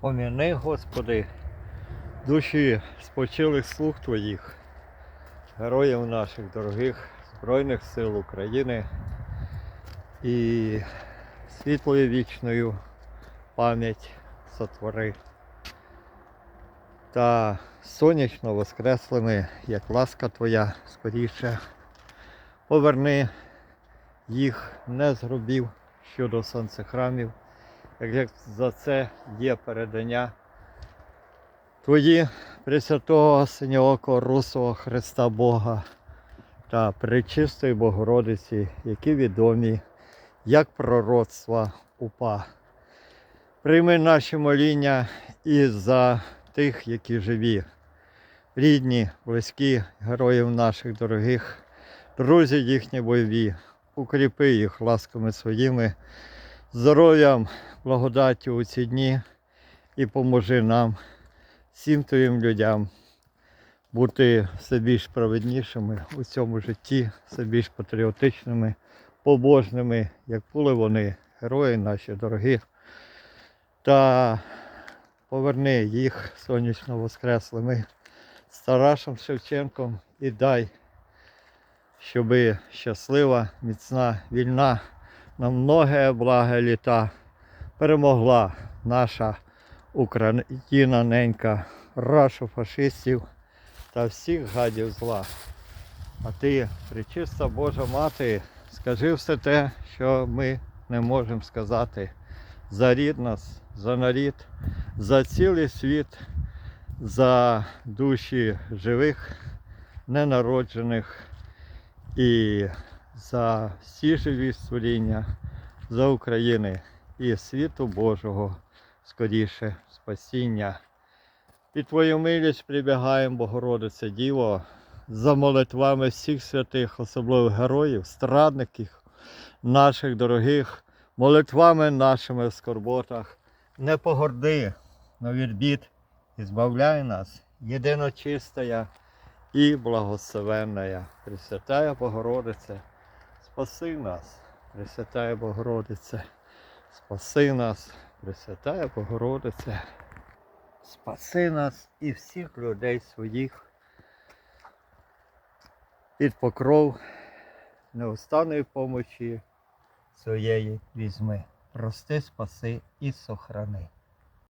Поміни, Господи, душі спочилих слуг Твоїх, героїв наших дорогих Збройних сил України і світлою вічною пам'ять сотвори. Та сонячно воскреслими, як ласка Твоя, скоріше, поверни їх не з гробів щодо сонцехрамів, як за це є передання Твої Пресвятого Синьоокого Русого Христа Бога та Пречистої Богородиці, які відомі як пророцтва УПА. Прийми наші моління і за тих, які живі, рідні, близькі, героїв наших дорогих, друзі їхні бойові, укріпи їх ласками своїми, здоров'ям, благодаттю у ці дні і поможи нам, всім твоїм людям, бути все більш праведнішими у цьому житті, все більш патріотичними, побожними, як були вони, герої наші дорогі. Та поверни їх сонячно воскреслими з Тарашем Шевченком і дай, щоби щаслива, міцна, вільна на многе благе літа перемогла наша Україна ненька, рашу фашистів та всіх гадів зла. А ти, пречиста Божа Мати, скажи все те, що ми не можемо сказати за рід нас, за нарід, за цілий світ, за душі живих, ненароджених і за всі живі створіння, за України і світу Божого скоріше спасіння. Під Твою милість прибігаємо, Богородице Діво, за молитвами всіх святих, особливо героїв, страдників, наших дорогих, молитвами нашими в скорботах. Не погорди, но від бід і збавляй нас, єдиночистая і благословенная. Пресвятая Богородице, спаси нас, Пресвятая Богородице, спаси нас, Пресвятая Богородице, спаси нас і всіх людей своїх під покров неустанної помочі своєї візьми. Прости, спаси і сохрани.